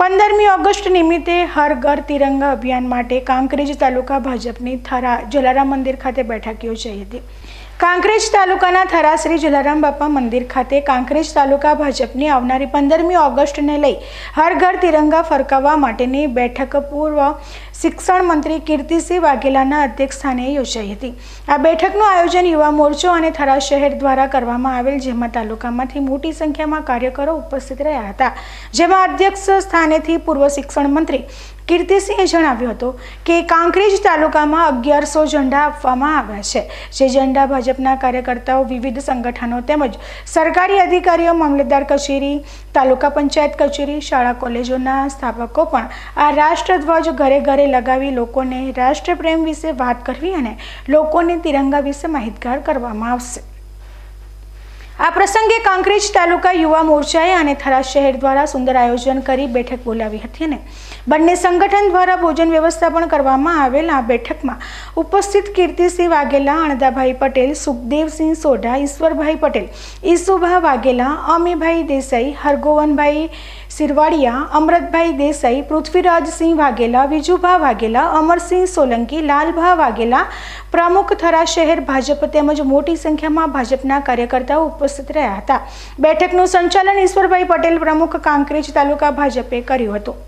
પંદરમી ઓગસ્ટ નિમિત્તે હર ઘર તિરંગા અભિયાન માટે કાંકરેજ તાલુકા ભાજપની થરા જલારામ મંદિર ખાતે બેઠક યોજાઈ હતી. કાંકરેજ તાલુકાના થરા શ્રી જલારામ બાપા મંદિર ખાતે કાંકરેજ તાલુકા ભાજપની આવનારી પંદરમી ઓગસ્ટને લઈ હર ઘર તિરંગા ફરકાવવા માટેની બેઠક પૂર્વ શિક્ષણ મંત્રી કીર્તિસિંહ વાઘેલાના અધ્યક્ષસ્થાને યોજાઈ હતી. આ બેઠકનું આયોજન યુવા મોરચો અને થરા શહેર દ્વારા કરવામાં આવેલ જેમાં તાલુકામાંથી મોટી સંખ્યામાં કાર્યકરો ઉપસ્થિત રહ્યા હતા. જેમાં અધ્યક્ષ સ્થાનેથી પૂર્વ શિક્ષણ મંત્રી કીર્તિસિંહે જણાવ્યું હતું કે કાંકરેજ તાલુકામાં અગિયારસો ઝંડા આપવામાં આવ્યા છે. જે ઝંડા ભાજપના કાર્યકર્તાઓ, વિવિધ સંગઠનો તેમજ સરકારી અધિકારીઓ, મામલતદાર કચેરી, તાલુકા પંચાયત કચેરી, શાળા કોલેજોના સ્થાપકો પણ આ રાષ્ટ્રધ્વજ ઘરે ઘરે લગાવી લોકોને રાષ્ટ્રપ્રેમ વિશે વાત કરવી અને લોકોને તિરંગા વિશે માહિતગાર કરવામાં આવશે. આ પ્રસંગે કાંકરેજ તાલુકા યુવા મોરચાએ અને થરા શહેર દ્વારા સુંદર આયોજન કરી બેઠક બોલાવી હતી અને બંને સંગઠન દ્વારા ભોજન વ્યવસ્થા પણ કરવામાં આવેલ આ બેઠકમાં ઉપસ્થિત કીર્તિસિંહ વાઘેલા અણદાભાઈ પટેલ, સુખદેવસિંહ સોઢા, ઈશ્વરભાઈ પટેલ, ઈસુભા વાઘેલા, અમીભાઈ દેસાઈ, હરગોવનભાઈ સિરવાડિયા, અમરતભાઈ દેસાઈ પૃથ્વીરાજસિંહ વાઘેલા, વિજુભા વાઘેલા, અમરસિંહ સોલંકી, લાલભા વાઘેલા પ્રમુખ થરા શહેર ભાજપ તેમજ મોટી સંખ્યામાં ભાજપના કાર્યકર્તાઓ ઉપસ્થિત રહ્યા હતા. બેઠકનું સંચાલન ઈશ્વરભાઈ પટેલ પ્રમુખ કાંકરેજ તાલુકા ભાજપે કર્યું હતું.